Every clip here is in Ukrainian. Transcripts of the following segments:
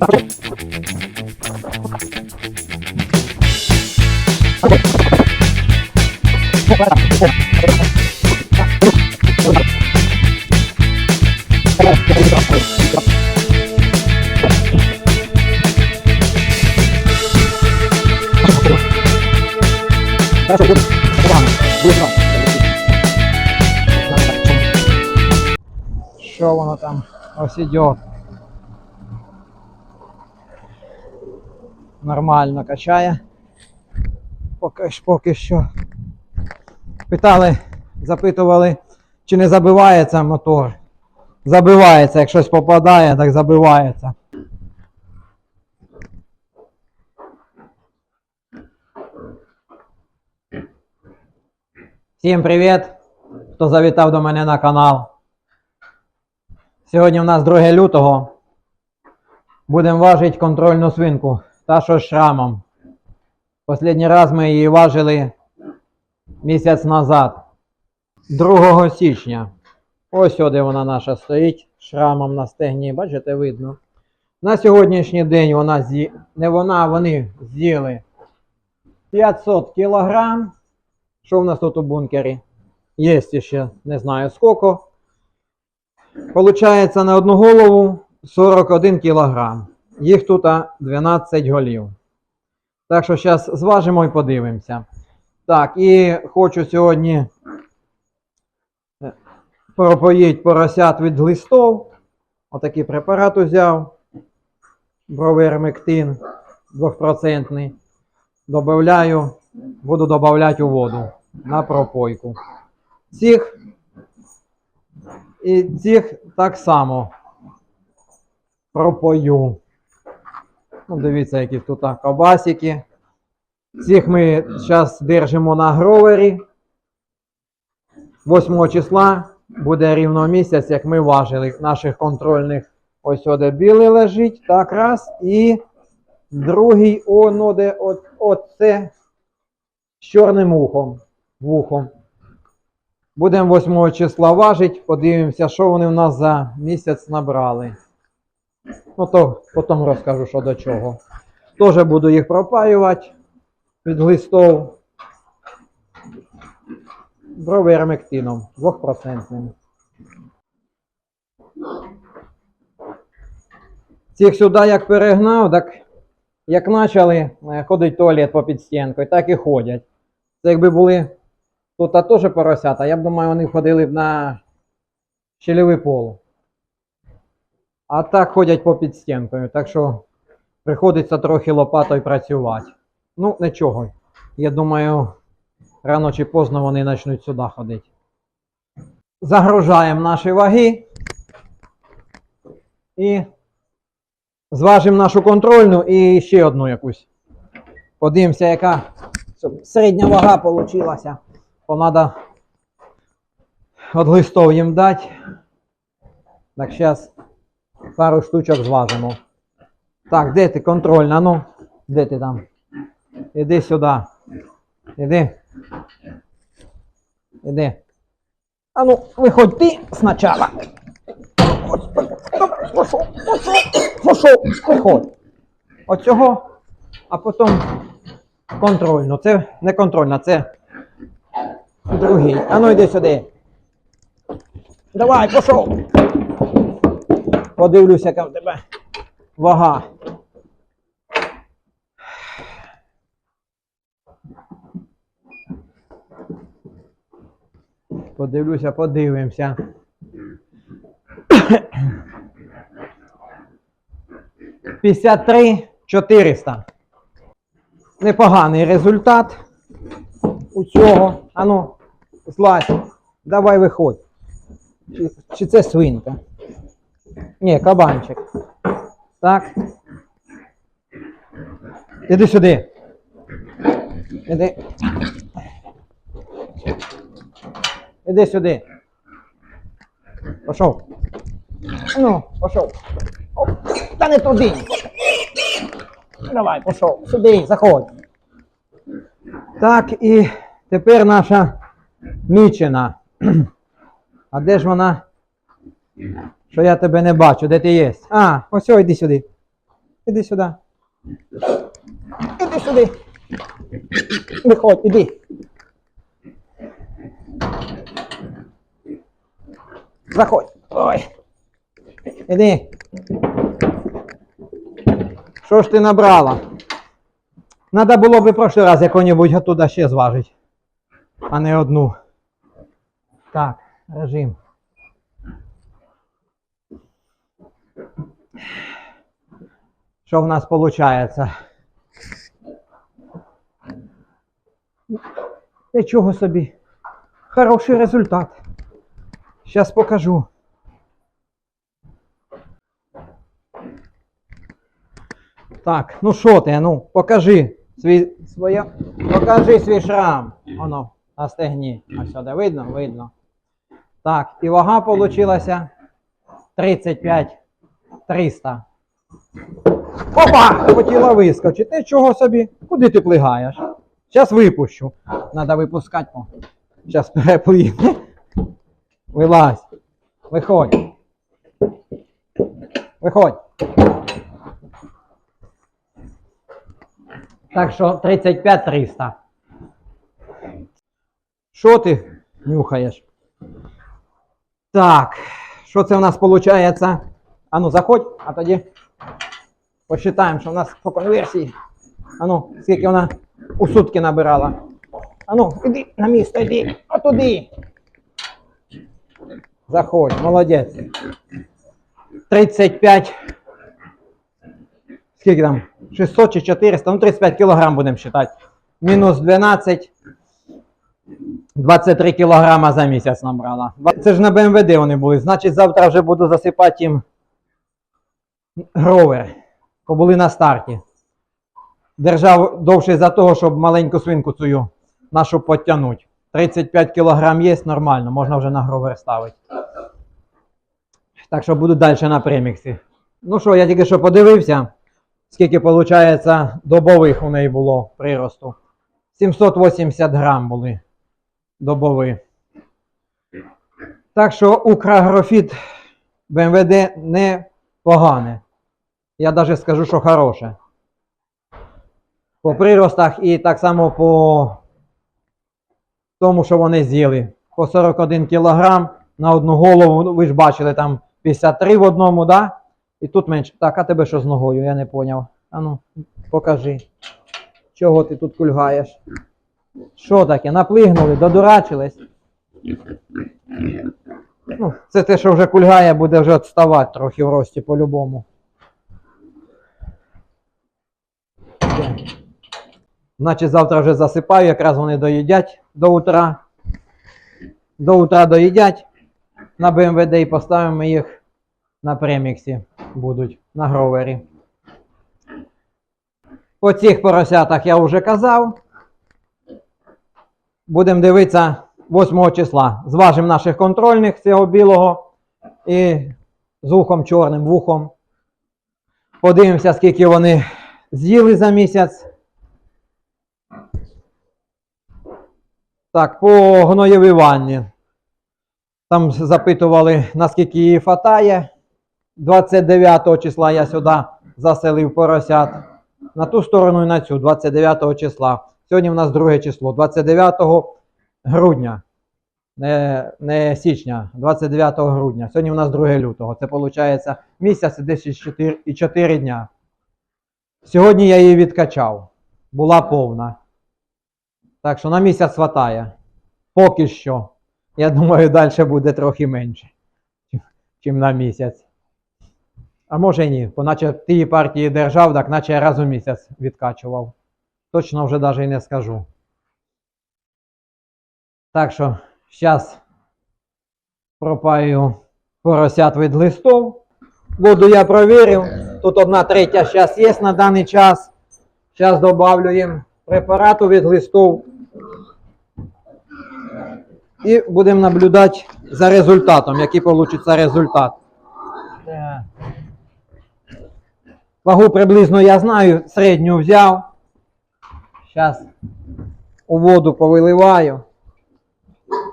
Що воно там ось іде? Нормально качає. Поки, поки що. Питали, запитували, чи не забивається мотор. Забивається, як щось попадає, так забивається. Всім привіт, хто завітав до мене на канал. Сьогодні у нас 2 лютого. Будемо важити контрольну свинку. Та що з шрамом. Останній раз ми її важили місяць назад. 2 січня. Ось сюди вона наша стоїть шрамом на стегні. Бачите, видно. На сьогоднішній день вона з'ї... не вона, вони з'їли 500 кілограм. Що в нас тут у бункері? Є ще, не знаю скільки. Получається на одну голову 41 кілограм. Їх тут 12 голів. Так що зараз зважимо і подивимося. Так, і хочу сьогодні е, пропоїть поросят від глистов. Отакий препарат узяв. Бровермектин 2%. Добавляю, буду додавати у воду на пропойку. Цих і цих так само пропою. Ну, дивіться, які тут кабасики. Цих ми зараз держимо на гровері. 8 числа буде рівно місяць, як ми важили наших контрольних. Ось сюди білий лежить. Так, раз. І другий оно де от, з чорним ухом. Вухом. Будемо 8 числа важити, подивимося, що вони в нас за місяць набрали. Ну то потім розкажу, що до чого. Теж буду їх пропаювати від глистов бровермектином 2%. Цих сюди як перегнав, так як почали е, ходить в туалет по підстінкою, так і ходять. Це якби були тут теж поросята, я б думаю, вони ходили б на щелевий пол. А так ходять по підстінкою, так що приходиться трохи лопатою працювати. Ну, нічого. Я думаю, рано чи поздно вони почнуть сюди ходити. Загружаємо наші ваги і зважимо нашу контрольну і ще одну якусь. Подивимося, яка середня вага. Бо треба від листов їм дати. Так, зараз пару штучок зважимо. Так, де ти контрольна? Ну, де ти там? Іди сюди. Іди. Іди. А ну, виходь ти спочатку. Пошов, пошов, пошов. Оцього, а потім контрольну. Це не контрольна, це другий. А ну йди сюди. Давай, пішов. Подивлюся, яка в тебе вага. Подивлюся, подивимося. П'ятдесят три чотириста. Непоганий результат у цього. Ану, злазь. Давай виходь. Чи, чи це свинка? Ні, кабанчик. Так. Іди сюди. Іди. Іди сюди. Пішов. Ну, пішов. Та не туди. Давай, пішов. Сюди, заходь. Так, і тепер наша мічена. А де ж вона? Що я тебе не бачу, де ти є? А, ось ось, йди сюди. Іди сюди. Іди сюди. Виходь, іди. Заходь. Ой. Іди. Що ж ти набрала? Надо було б прошлий раз яку-небудь оттуда ще зважити, а не одну. Так, режим. Що в нас виходить? Нічого собі. Хороший результат. Зараз покажу. Так, ну що ти, ну, покажи свій, своє, покажи свій шрам. Воно, на стегні. Ось сюди, видно? Видно. Так, і вага вийшла 35 300. Опа! Хотіла вискочити. Чого собі? Куди ти плигаєш? Зараз випущу. Надо випускати. Зараз переплине. Вилазь. Виходь. Виходь. Так що 35 300. Що ти нюхаєш? Так, що це у нас виходить? А ну, заходь, а тоді посчитаємо, що у нас по конверсії. А ну, скільки вона у сутки набирала. А ну, іди на місце, іди, отуди. Заходь, молодець. 35. Скільки там? 600 чи 400, ну 35 кілограм будемо вважати. Мінус 12. 23 кілограма за місяць набрала. Це ж на БМВД вони були. Значить, завтра вже буду засипати їм гровер. Бо були на старті. Держав довше за того, щоб маленьку свинку цю нашу підтягнути. 35 кілограм є, нормально, можна вже на гровер ставити. Так що буду далі на преміксі. Ну що, я тільки що подивився, скільки виходить добових у неї було приросту. 780 грам були добові. Так що Украгрофіт БМВД не погане. Я навіть скажу, що хороше. По приростах і так само по тому, що вони з'їли. По 41 кілограм на одну голову, ну, ви ж бачили, там 53 в одному, да? І тут менше. Так, а тебе що з ногою? Я не поняв. Ану, покажи. Чого ти тут кульгаєш? Що таке? Наплигнули, додурачились. Ну, це те, що вже кульгає, буде вже відставати трохи в рості по-любому. Все. Значить, завтра вже засипаю, якраз вони доїдять до утра. До утра доїдять на БМВД і поставимо їх на преміксі. Будуть на гровері. По цих поросятах я вже казав. Будемо дивитися 8 числа. Зважимо наших контрольних цього білого і з ухом чорним вухом. Подивимося, скільки вони з'їли за місяць. Так, по гноєвій ванні. Там запитували, наскільки її фатає. 29 числа я сюди заселив поросят. На ту сторону і на цю, 29 числа. Сьогодні в нас друге число, 29 грудня. Не, не січня, 29 грудня. Сьогодні в нас 2 лютого. Це виходить місяць і десь 4, і 4 дня. Сьогодні я її відкачав. Була повна. Так що на місяць хватає. Поки що. Я думаю, далі буде трохи менше, ніж на місяць. А може і ні, бо наче тієї партії держав, так наче я раз у місяць відкачував. Точно вже навіть і не скажу. Так що, зараз пропаю поросят від листов. Воду я провірив. Тут одна третя зараз є на даний час. Зараз добавлю їм препарату від листов. І будемо наблюдати за результатом, який вийде результат. Вагу приблизно я знаю, середню взяв. Зараз у воду повиливаю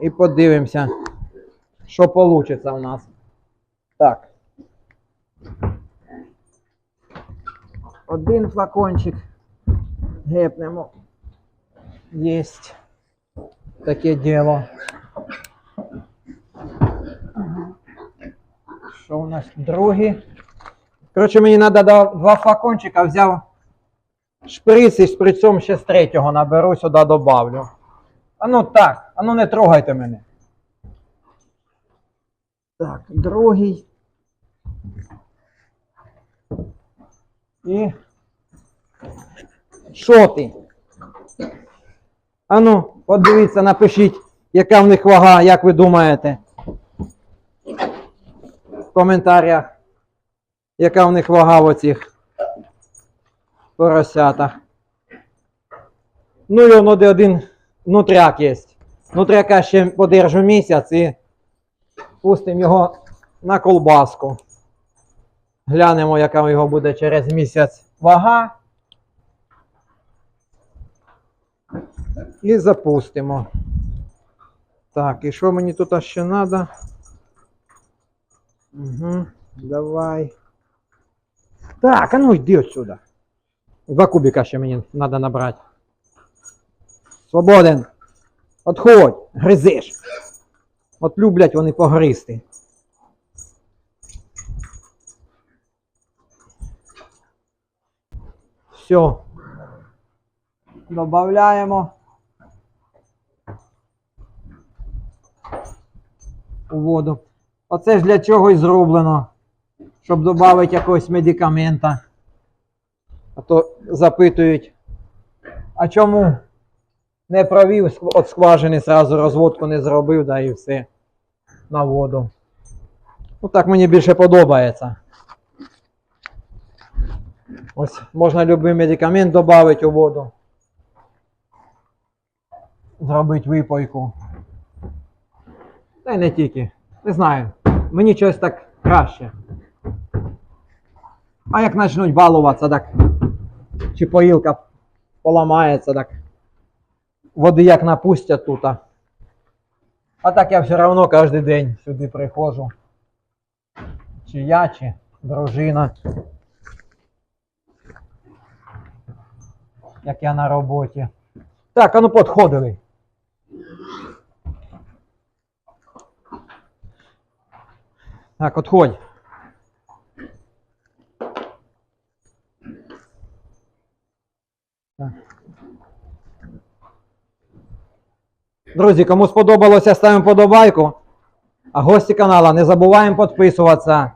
і подивимося, що вийде у нас. Так. Один флакончик гепнемо. Єсть. Таке діло. Що у нас другий? Коротше, мені треба два флакончика, взяв шприц і шприцом ще з третього наберу, сюди добавлю. А ну так, а ну не трогайте мене. Так, другий. І. Що ти? А ну, подивіться, напишіть, яка в них вага, як ви думаєте. В коментарях. Яка в них вага в оцих поросятах. Ну і воно де один нутряк є. Нутряка ще подержу місяць і пустимо його на колбаску. Глянемо, яка його буде через місяць вага. І запустимо. Так, і що мені тут ще треба? Угу, давай. Так, а ну йди отсюда. Два кубика ще мені треба набрати. Свободен. Отходь, гризиш. От люблять вони погризти. Все. Добавляємо. У воду. Оце ж для чого і зроблено. Щоб додати якогось медикамента. А то запитують. А чому не провів от скважини, зразу розводку не зробив, да і все на воду. Ну так мені більше подобається. Ось можна любий медикамент додати у воду. Зробити випойку. Та й не тільки. Не знаю. Мені щось так краще. А як почнуть балуватися, так. Чи поїлка поламається, так. Води як напустять тут. А так я все одно кожен день сюди приходжу. Чи я, чи дружина. Як я на роботі. Так, а ну подходили. Так, отходь. Так. Друзі, кому сподобалося, ставимо подобайку. А гості канала не забуваємо підписуватися.